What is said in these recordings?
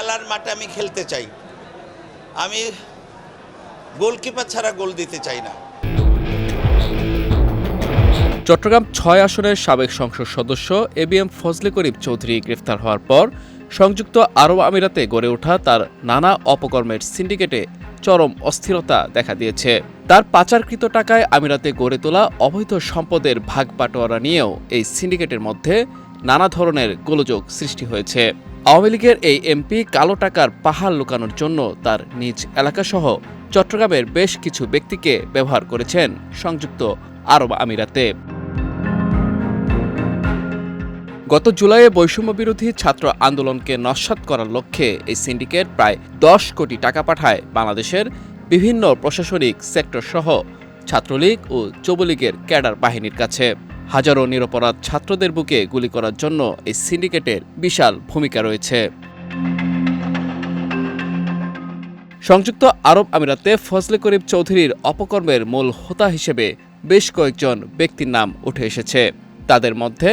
খেলার মাঠে আমি খেলতে চাই। আমি গোলকিপার ছাড়া গোল দিতে চাই না। চট্টগ্রাম ছয় আসনের সাবেক সংসদ সদস্য এবিএম ফজলে করিম চৌধুরী গ্রেফতার হওয়ার পর সংযুক্ত আরব আমিরাতে গড়ে ওঠা তার নানা অপকর্মের সিন্ডিকেটে চরম অস্থিরতা দেখা দিয়েছে। তার পাচারকৃত টাকায় আমিরাতে গড়ে তোলা অবৈধ সম্পদের ভাগ বাটোয়ারা নিয়েও এই সিন্ডিকেটের মধ্যে নানা ধরনের গোলযোগ সৃষ্টি হয়েছে। আওয়ামী লীগের এই এমপি কালো টাকার পাহাড় লুকানোর জন্য তার নিজ এলাকাসহ চট্টগ্রামের বেশ কিছু ব্যক্তিকে ব্যবহার করেছেন সংযুক্ত আরব আমিরাতে। গত জুলাইয়ে বৈষম্য বিরোধী ছাত্র আন্দোলনকে নস্যাৎ করার লক্ষ্যে এই সিন্ডিকেট প্রায় দশ কোটি টাকা পাঠায় বাংলাদেশের বিভিন্ন প্রশাসনিক সেক্টর সহ ছাত্রলীগ ও যুবলীগের ক্যাডার বাহিনীর কাছে। হাজারো নিরপরাধ ছাত্রদের বুকে গুলি করার জন্য এই সিন্ডিকেটের বিশাল ভূমিকা রয়েছে। সংযুক্ত আরব আমিরাতে ফজলে করিম চৌধুরীর অপকর্মের মূল হোতা হিসেবে বেশ কয়েকজন ব্যক্তির নাম উঠে এসেছে। তাদের মধ্যে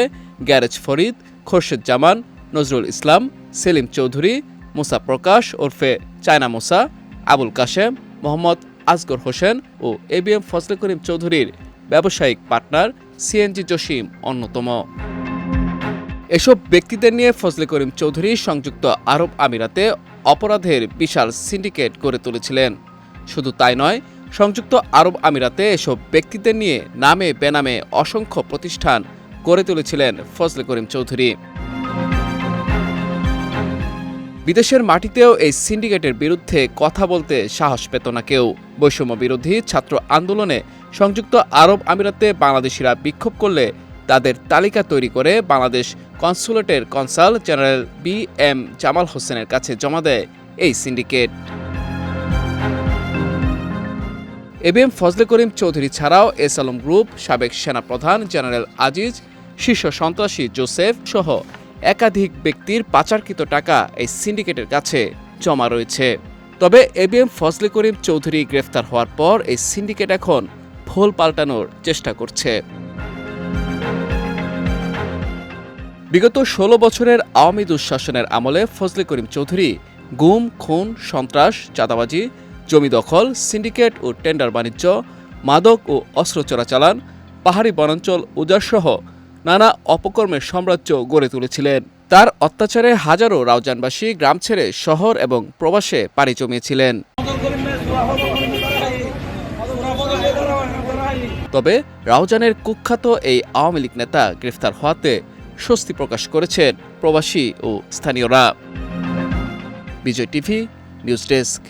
গ্যারেজ ফরিদ খোরশেদ জামান নজরুল ইসলাম, সেলিম চৌধুরী, মুসা প্রকাশ ওরফে China Musa, Abul Kashem, Mohammad Asgar Hossain O A B M Fazle Karim চৌধুরীর ব্যবসায়িক পার্টনার সিএনজি জসিম অন্যতম। এসব ব্যক্তিদের নিয়ে ফজলে করিম চৌধুরী সংযুক্ত আরব আমিরাতে অপরাধের বিশাল সিন্ডিকেট গড়ে তুলেছিলেন। শুধু তাই নয়, সংযুক্ত আরব আমিরাতে এসব ব্যক্তিদের নিয়ে নামে বেনামে অসংখ্য প্রতিষ্ঠান গড়ে তুলেছিলেন ফজলে করিম চৌধুরী। বিদেশের মাটিতেও এই সিন্ডিকেটের বিরুদ্ধে কথা বলতে সাহস পেত না কেউ। বৈষম্য বিরোধী ছাত্র আন্দোলনে সংযুক্ত আরব আমিরাতে বাংলাদেশিরা বিক্ষোভ করলে তাদের তালিকা তৈরি করে Bangladesh কনসুলেটের consul general B M Jamal হোসেনের কাছে জমা দেয় এই syndicate. A B M Fazle Karim Chowdhury ছাড়াও এস আলম গ্রুপ, সাবেক সেনাপ্রধান জেনারেল আজিজ, শীর্ষ সন্ত্রাসী জোসেফ সহ একাধিক ব্যক্তির পাচারকৃত টাকা এই সিন্ডিকেটের কাছে জমা রয়েছে। তবে এবিএম ফজলে করিম চৌধুরী গ্রেফতার হওয়ার পর এই সিন্ডিকেট এখন ফোল পাল্টানোর চেষ্টা করছে। বিগত ষোলো বছরের আওয়ামী দুঃশাসনের আমলে ফজলে করিম চৌধুরী গুম, খুন, সন্ত্রাস, চাঁদাবাজি, জমি দখল, সিন্ডিকেট ও টেন্ডার বাণিজ্য, মাদক ও অস্ত্র চোরাচালান, পাহাড়ি বনাঞ্চল, উজাড়সহ নানা অপকর্মের সাম্রাজ্য গড়ে তুলেছিলেন। তার অত্যাচারে হাজারো রাউজানবাসী গ্রাম ছেড়ে শহর এবং প্রবাসে পাড়ি জমিয়েছিলেন। তবে রাউজানের কুখ্যাত এই আওয়ামী লীগ নেতা গ্রেফতার হওয়াতে স্বস্তি প্রকাশ করেছেন প্রবাসী ও স্থানীয়রা। Bijoy TV, news desk.